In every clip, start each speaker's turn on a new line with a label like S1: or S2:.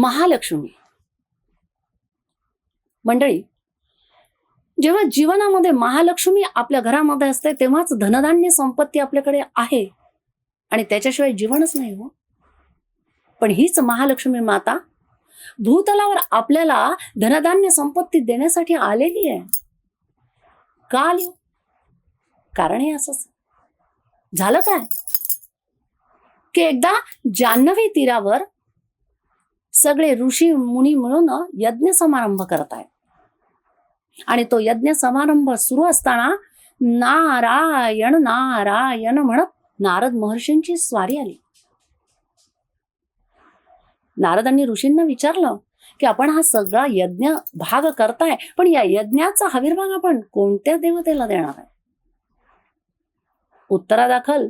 S1: महालक्ष्मी. मंडळी जेव्हा जीवनामध्ये महालक्ष्मी आपल्या घरामध्ये असते तेव्हाच धनधान्य संपत्ती आपल्याकडे आहे. आणि त्याच्याशिवाय जीवनच नाही हो. पण हीच महालक्ष्मी माता भूतलावर आपल्याला धनधान्य संपत्ती देण्यासाठी आलेली आहे. का आली? कारण हे असंच झालं काय? की एकदा जान्हवी तीरावर सगळे ऋषी मुनी मिळून यज्ञ समारंभ करत आहेत आणि तो यज्ञ समारंभ सुरू असताना नारायण नारायण म्हणत नारद महर्षींची स्वारी आली. नारदांनी ऋषींना विचारलं की आपण हा सगळा यज्ञ भाग करताय पण या यज्ञाचा हविर्भाग आपण कोणत्या देवतेला देणार आहे? उत्तरादाखल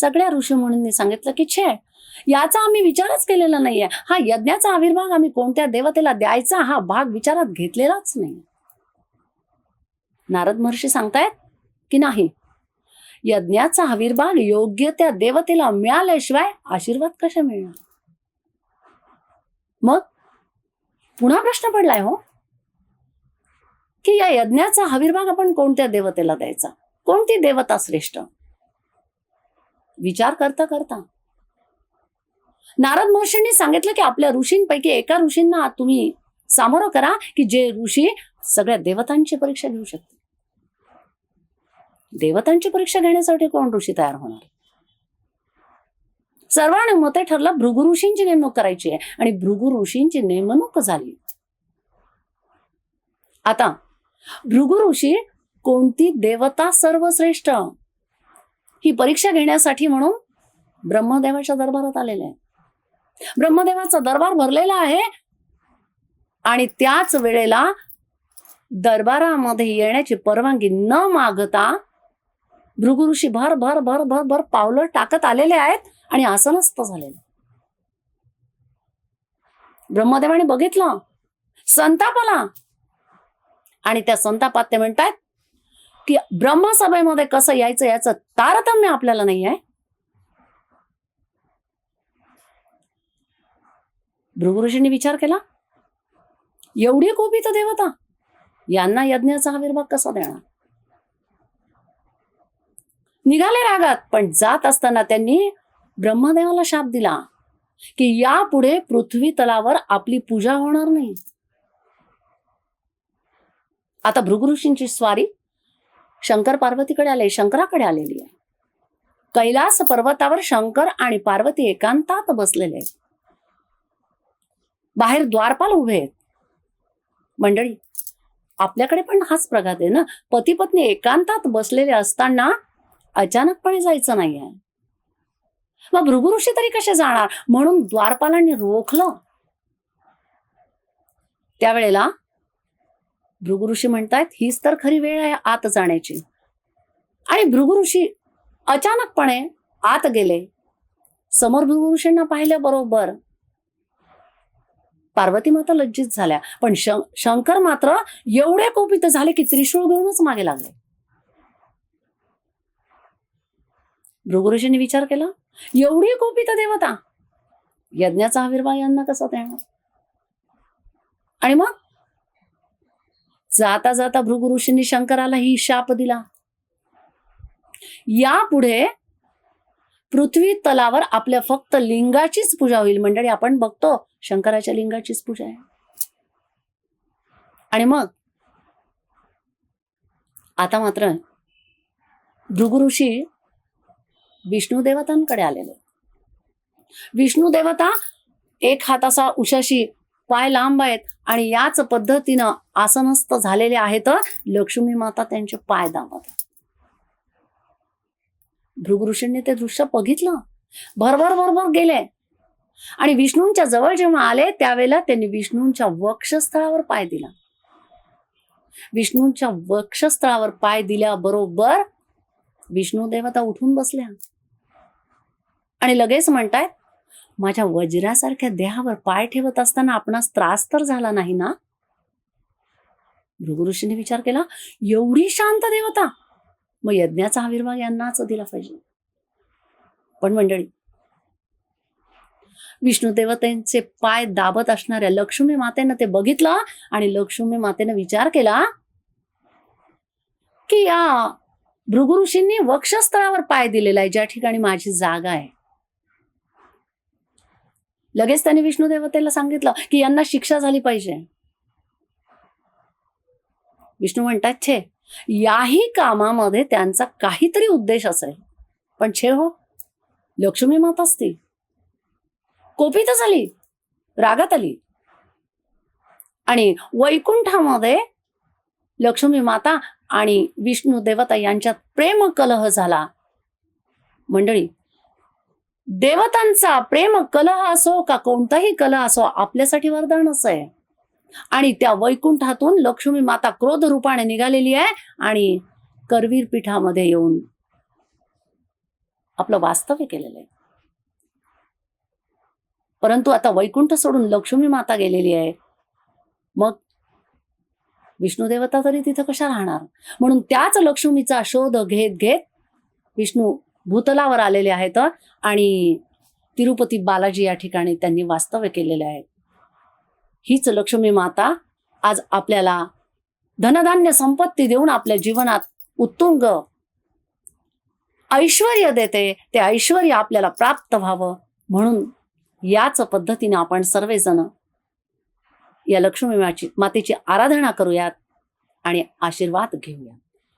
S1: सगळ्या ऋषीमुनींनी सांगितलं की छे याचा आम्ही विचारच केलेला नाहीये. हा यज्ञाचा आविर्भाग आम्ही कोणत्या देवतेला द्यायचा हा भाग विचारात घेतलेलाच नाही. नारद महर्षी सांगतायत की नाही यज्ञाचा आविर्भाग योग्य त्या देवतेला मिळाल्याशिवाय आशीर्वाद कशा मिळणार? मग पुन्हा प्रश्न पडलाय हो की या यज्ञाचा आविर्भाग आपण कोणत्या देवतेला द्यायचा? कोणती देवता श्रेष्ठ? विचार करता करता. नारद महर्षींनी सांगितलं की आपल्या ऋषींपैकी एका ऋषींना तुम्ही सामोरं करा की जे ऋषी सगळ्या देवतांची परीक्षा घेऊ शकते देवतांची परीक्षा घेण्यासाठी कोण ऋषी तयार होणार? सर्वांनी मते ठरलं भृगु ऋषींची नेमणूक करायची आहे आणि भृगु ऋषींची नेमणूक झाली. आता भृगु ऋषी कोणती देवता सर्वश्रेष्ठ? ही परीक्षा घेण्यासाठी म्हणून ब्रह्मदेवाच्या दरबारात आलेले आहे. ब्रह्मदेवाचा दरबार भरलेला आहे. आणि त्याच वेळेला दरबारामध्ये येण्याची परवानगी न मागता भृगुऋषी भर भर भर भर भर पावलं टाकत आलेले आहेत आणि आसनस्थ झालेले ब्रह्मदेवाने बघितलं. संताप आला आणि त्या संतापात ते म्हणतात की ब्रह्मसभेमध्ये कसं यायचं याचं तारतम्य आपल्याला नाही आहे भृगु ऋषींनी विचार केला. एवढी कोपित देवता. यांना यज्ञाचा आविर्भाग कसा देणार? निघाले रागात पण जात असताना त्यांनी ब्रह्मदेवाला शाप दिला की यापुढे पृथ्वी तलावर आपली पूजा होणार नाही. आता भृगु ऋषींची स्वारी शंकर पार्वतीकडे आले शंकराकडे आलेली आहे. कैलास पर्वतावर शंकर आणि पार्वती एकांतात बसलेले आहेत. बाहेर द्वारपाल उभे आहेत. मंडळी आपल्याकडे पण हाच प्रघात आहे ना? पती पत्नी एकांतात बसलेले असताना अचानकपणे जायचं नाहीये. मग भृगु ऋषी तरी कसे जाणार? म्हणून द्वारपालांनी रोखलं. त्यावेळेला भृगु ऋषी म्हणतायत हीच तर खरी वेळ आहे आत जाण्याची. आणि भृगु ऋषी अचानकपणे आत गेले. समोर भृगुऋषींना पाहिलं बरोबर. पार्वती माता लज्जित झाल्या. पण शंकर मात्र एवढे कोपित झाले की त्रिशूळ घेऊनच मागे लागले. भृगुऋषींनी विचार केला एवढी कोपित देवता यज्ञाचा आविर्भाव यांना कसा देणार? आणि मग जाता जाता भृगु ऋषींनी शंकराला ही शाप दिला. यापुढे पृथ्वी तलावर आपल्या फक्त लिंगाचीच पूजा होईल मंडळी. आपण बघतो शंकराच्या लिंगाचीच पूजा आहे. आणि मग आता मात्र भृगु ऋषी विष्णू देवतांकडे आलेले. विष्णू देवता एक हाताचा उशाशी पाय लांब आहेत आणि याच पद्धतीनं आसनस्थ झालेले आहेत लक्ष्मी माता त्यांचे पाय दाबत. आहेत. ऋषींनी ते दृश्य बघितलं. भरभर भरभर गेले. आणि विष्णूंच्या जवळ जेव्हा आले त्यावेळेला त्यांनी विष्णूंच्या वक्षस्थळावर पाय दिला. विष्णूंच्या वक्षस्थळावर पाय दिल्याबरोबर विष्णू देवता उठून बसल्या. आणि लगेच म्हणतायत माझ्या वज्रासारख्या देहावर पाय ठेवत असताना आपणास त्रास तर झाला नाही ना? भृगुऋषीने विचार केला एवढी शांत देवता. मग यज्ञाचा आविर्भाव यांनाच दिला पाहिजे. पण मंडळी विष्णू देवतेंचे पाय दाबत असणाऱ्या लक्ष्मी मातेनं ते बघितलं आणि लक्ष्मी मातेनं विचार केला की या भृगु ऋषींनी वक्षस्थळावर पाय दिलेला आहे ज्या ठिकाणी माझी जागा आहे. लगेच त्यांनी विष्णू देवतेला सांगितलं की यांना शिक्षा झाली पाहिजे. विष्णू म्हणतात छे याही कामामध्ये त्यांचा काहीतरी उद्देश असेल. पण छे हो लक्ष्मी माताच असती. कोपितच आली रागात आली. आणि वैकुंठामध्ये लक्ष्मी माता आणि विष्णू देवता यांच्यात प्रेम कलह झाला. मंडळी देवतांचा प्रेम कलह असो का कोणताही कलह असो आपल्यासाठी वरदानच आहे. आणि त्या वैकुंठातून लक्ष्मी माता क्रोध रूपाने निघालेली आहे आणि करवीर पीठामध्ये येऊन आपलं वास्तव्य केलेलं आहे. परंतु आता वैकुंठ सोडून लक्ष्मी माता गेलेली आहे. मग विष्णू देवता तरी तिथं कशा राहणार? म्हणून त्याच लक्ष्मीचा शोध घेत घेत विष्णू भूतलावर आलेले आहेत आणि तिरुपती बालाजी या ठिकाणी त्यांनी वास्तव्य केलेले आहे. हीच लक्ष्मी माता आज आपल्याला धनधान्य संपत्ती देऊन आपल्या जीवनात उत्तुंग ऐश्वर देते. ते ऐश्वर आपल्याला प्राप्त व्हावं म्हणून याच पद्धतीने आपण सर्वजण या लक्ष्मी माची मातेची आराधना करूयात आणि आशीर्वाद घेऊया